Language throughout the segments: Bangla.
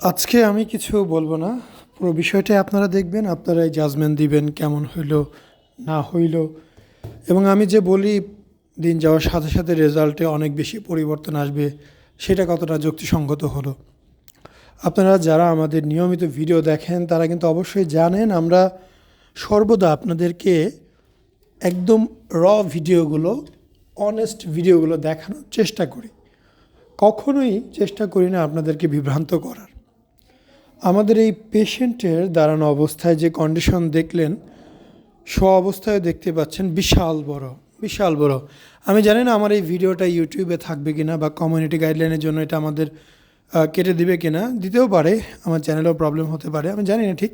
আজকে আমি কিছু বলব না। পুরো বিষয়টাই আপনারা দেখবেন, আপনারাই জাজমেন্ট দিবেন কেমন হইল, না হইল। এবং আমি যে বলি, দিন যাওয়ার সাথে সাথে রেজাল্টে অনেক বেশি পরিবর্তন আসবে, সেটা কতটা যুক্তিসঙ্গত হলো। আপনারা যারা আমাদের নিয়মিত ভিডিও দেখেন, তারা কিন্তু অবশ্যই জানেন, আমরা সর্বদা আপনাদেরকে একদম র ভিডিওগুলো অনেস্ট ভিডিওগুলো দেখানোর চেষ্টা করি। কখনোই চেষ্টা করি না আপনাদেরকে বিভ্রান্ত করার। আমাদের এই পেশেন্টের দাঁড়ানো অবস্থায় যে কন্ডিশন দেখলেন স্ব অবস্থায় দেখতে পাচ্ছেন বিশাল বড় বিশাল বড়। আমি জানি না আমার এই ভিডিওটা ইউটিউবে থাকবে কিনা বা কমিউনিটি গাইডলাইনের জন্য এটা আমাদের কেটে দিবে কিনা, দিতেও পারে, আমার চ্যানেলেও প্রবলেম হতে পারে, আমি জানি না ঠিক।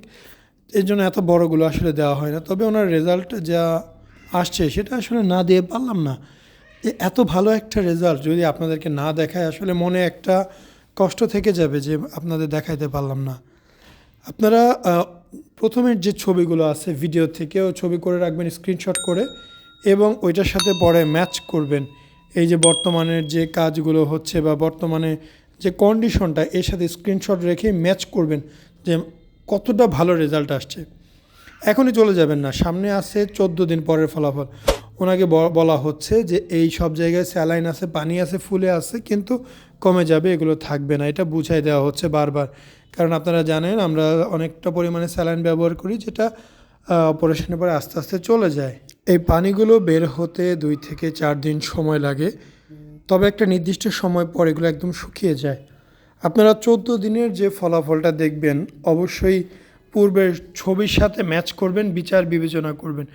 এর জন্য এত বড়গুলো আসলে দেওয়া হয় না, তবে ওনার রেজাল্ট যা আসছে সেটা আসলে না দিয়ে পারলাম না। এত ভালো একটা রেজাল্ট যদি আপনাদেরকে না দেখায়, আসলে মনে একটা কষ্ট থেকে যাবে যে আপনাদের দেখাইতে পারলাম না। আপনারা প্রথমের যে ছবিগুলো আছে ভিডিও থেকেও ছবি করে রাখবেন স্ক্রিনশট করে এবং ওইটার সাথে পরে ম্যাচ করবেন। এই যে বর্তমানের যে কাজগুলো হচ্ছে বা বর্তমানে যে কন্ডিশনটা এর সাথে স্ক্রিনশট রেখে ম্যাচ করবেন যে কতটা ভালো রেজাল্ট আসছে। এখনই চলে যাবেন না, সামনে আছে চোদ্দ দিন পরের ফলাফল। ওনাকে বলা হচ্ছে যে এই সব জায়গায় স্যালাইন আছে, পানি আছে, ফুলে আছে, কিন্তু কমে যাবে, এগুলো থাকবে না। এটা বুঝাই দেওয়া হচ্ছে বারবার। কারণ আপনারা জানেন, আমরা অনেকটা পরিমাণে স্যালাইন ব্যবহার করি, যেটা অপারেশনের পরে আস্তে আস্তে চলে যায়। এই পানিগুলো বের হতে দুই থেকে চার দিন সময় লাগে। তবে একটা নির্দিষ্ট সময় পর এগুলো একদম শুকিয়ে যায়। আপনারা চোদ্দ দিনের যে ফলাফলটা দেখবেন, অবশ্যই পূর্বের ছবির সাথে ম্যাচ করবেন, বিচার বিবেচনা করবেন।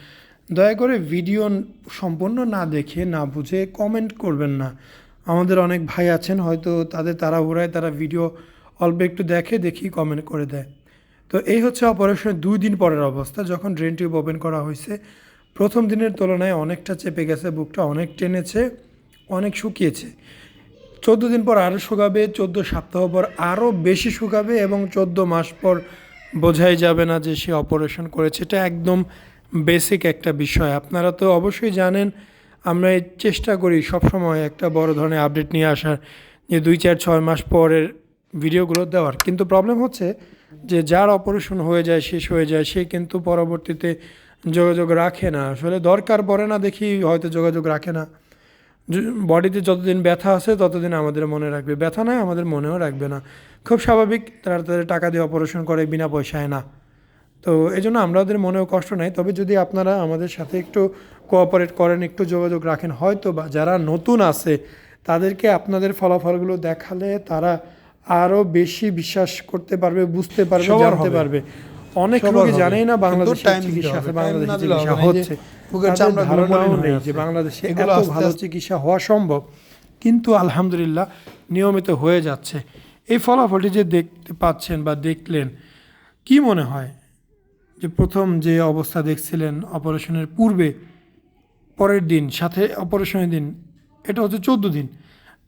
দয়া করে ভিডিও সম্পূর্ণ না দেখে, না বুঝে কমেন্ট করবেন না। আমাদের অনেক ভাই আছেন, হয়তো তাদের তাড়াহুড়ায় তারা ভিডিও অল্প একটু দেখে দেখি কমেন্ট করে দেয়। তো এই হচ্ছে অপারেশনের দুই দিন পরের অবস্থা, যখন ড্রেন টিউব ওপেন করা হয়েছে। প্রথম দিনের তুলনায় অনেকটা চেপে গেছে, বুকটা অনেক টেনেছে, অনেক শুকিয়েছে। চোদ্দ দিন পর আরও শুকাবে, চোদ্দ সপ্তাহ পর আরও বেশি শুকাবে এবং চোদ্দ মাস পর বোঝাই যাবে না যে সে অপারেশন করেছে। এটা একদম বেসিক একটা বিষয়। আপনারা তো অবশ্যই জানেন, আমরা চেষ্টা করি সবসময় একটা বড় ধরনের আপডেট নিয়ে আসার, যে দুই চার ছয় মাস পরের ভিডিওগুলো দেওয়ার। কিন্তু প্রবলেম হচ্ছে যে যার অপারেশন হয়ে যায়, শেষ হয়ে যায়, সে কিন্তু পরবর্তীতে যোগাযোগ রাখে না। আসলে দরকার পড়ে না দেখি হয়তো যোগাযোগ রাখে না। বডিতে যতদিন ব্যথা আছে ততদিন আমাদের মনে রাখবে। ব্যথা নয় আমাদের মনেও রাখবে না। খুব স্বাভাবিক, তারা তাদের টাকা দিয়ে অপারেশন করে, বিনা পয়সায় না। তো এই জন্য আমাদের মনেও কষ্ট নাই। তবে যদি আপনারা আমাদের সাথে একটু কোঅপারেট করেন একটু যোগাযোগ রাখেন হয়তো বা যারা নতুন আছে তাদেরকে আপনাদের ফলাফলগুলো দেখালে তারা আরও বেশি বিশ্বাস করতে পারবে বুঝতে পারবে জানতে পারবে। অনেক হবে। জানেই না বাংলাদেশে চিকিৎসা আছে। বাংলাদেশে চিকিৎসা হচ্ছে। তাদের ধারণাও নেই যে বাংলাদেশে এত ভালো চিকিৎসা হওয়া সম্ভব কিন্তু আলহামদুলিল্লাহ নিয়মিত হয়ে যাচ্ছে। এই ফলাফলটি যে দেখতে পাচ্ছেন বা দেখলেন কি মনে হয়? যে প্রথম যে অবস্থা দেখছিলেন অপারেশনের পূর্বে, পরের দিন, সাথে অপারেশনের দিন, এটা হচ্ছে চোদ্দ দিন।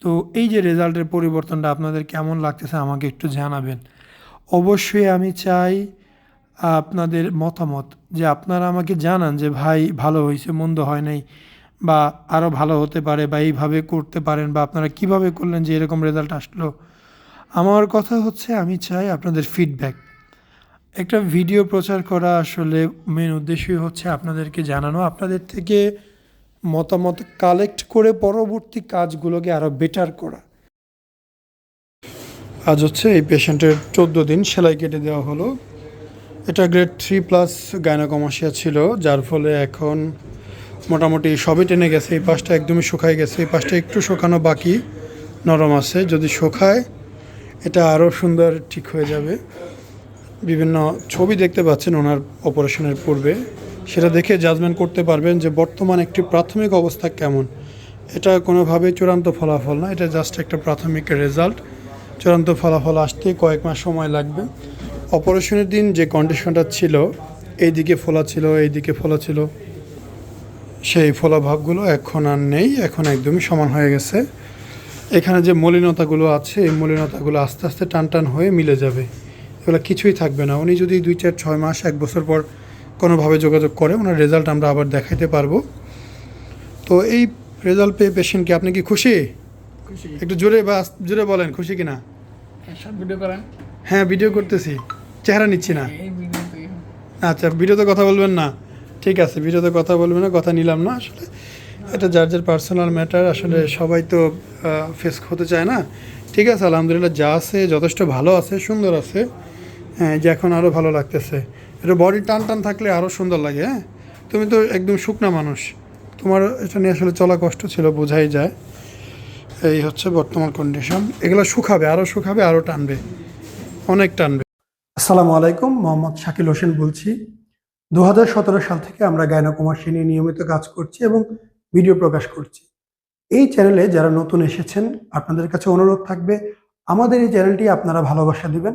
তো এই যে রেজাল্টের পরিবর্তনটা আপনাদের কেমন লাগতেছে আমাকে একটু জানাবেন। অবশ্যই আমি চাই আপনাদের মতামত, যে আপনারা আমাকে জানান যে, ভাই, ভালো হয়েছে, মন্দ হয় নাই, বা আরও ভালো হতে পারে, বা এইভাবে করতে পারেন, বা আপনারা কীভাবে করলেন যে এরকম রেজাল্ট আসলো? আমার কথা হচ্ছে, আমি চাই আপনাদের ফিডব্যাক একটা ভিডিও প্রচার করা আসলে মেন উদ্দেশ্যই হচ্ছে আপনাদেরকে জানানো, আপনাদের থেকে মতামত কালেক্ট করে পরবর্তী কাজগুলোকে আরও বেটার করা। আজ হচ্ছে এই পেশেন্টের চোদ্দ দিন সেলাই কেটে দেওয়া হলো। এটা গ্রেড থ্রি প্লাস গায়নাকমাসিয়া ছিল, যার ফলে এখন মোটামুটি সবই টেনে গেছে, এই পাশটা একদমই শুকায় গেছে, এই পাশটা একটু শুকানো বাকি, নরম আছে। যদি শুকায়, এটা আরও সুন্দর ঠিক হয়ে যাবে। বিভিন্ন ছবি দেখতে পাচ্ছেন ওনার অপারেশনের পূর্বে। সেটা দেখে জাজমেন্ট করতে পারবেন যে বর্তমান একটি প্রাথমিক অবস্থা কেমন। এটা কোনোভাবেই চূড়ান্ত ফলাফল না, এটা জাস্ট একটা প্রাথমিক রেজাল্ট চূড়ান্ত ফলাফল আসতে কয়েক মাস সময় লাগবে। অপারেশনের দিন যে কন্ডিশনটা ছিল, এই দিকে ফোলা ছিল, এই দিকে ফোলা ছিল, সেই ফোলা ভাবগুলো এখন আর নেই, এখন একদমই সমান হয়ে গেছে। এখানে যে মলিনতাগুলো আছে, এই মলিনতাগুলো আস্তে আস্তে টান টান হয়ে মিলে যাবে। এগুলো কিছুই থাকবে না। উনি যদি দুই চার ছয় মাস এক বছর পর কোনোভাবে যোগাযোগ করে ওনার রেজাল্ট আমরা আবার দেখাইতে পারব। তো এই রেজাল্ট পেয়ে পেশেন্টকে আপনি কি খুশি? একটু জোরে বা জোরে বলেন খুশি কিনা? হ্যাঁ ভিডিও করতেছি। চেহারা নিচ্ছি না। আচ্ছা ভিডিওতে কথা বলবেন না? ঠিক আছে ভিডিওতে কথা বলবেন না কথা নিলাম না। আসলে এটা যার যার পার্সোনাল ম্যাটার আসলে সবাই তো ফেস হতে চায় না। ঠিক আছে আলহামদুলিল্লাহ যা আছে যথেষ্ট ভালো আছে সুন্দর আছে। হ্যাঁ যে এখন আরও ভালো লাগতেছে। এটা বডি টান টান থাকলে আরও সুন্দর লাগে হ্যাঁ? তুমি তো একদম শুকনা মানুষ। তোমার এটা নিয়ে আসলে চলা কষ্ট ছিল, বোঝাই যায়। এই হচ্ছে বর্তমান কন্ডিশন এগুলো শুকাবে আরও শুকাবে আরও টানবে। অনেক টানবে। আসসালামু আলাইকুম, মোহাম্মদ শাকিল হোসেন বলছি। দু হাজার সতেরো সাল থেকে আমরা গায়নাকুমাসী নিয়ে নিয়মিত কাজ করছি এবং ভিডিও প্রকাশ করছি। এই চ্যানেলে যারা নতুন এসেছেন, আপনাদের কাছে অনুরোধ থাকবে, আমাদের এই চ্যানেলটি আপনারা ভালোবাসা দিবেন।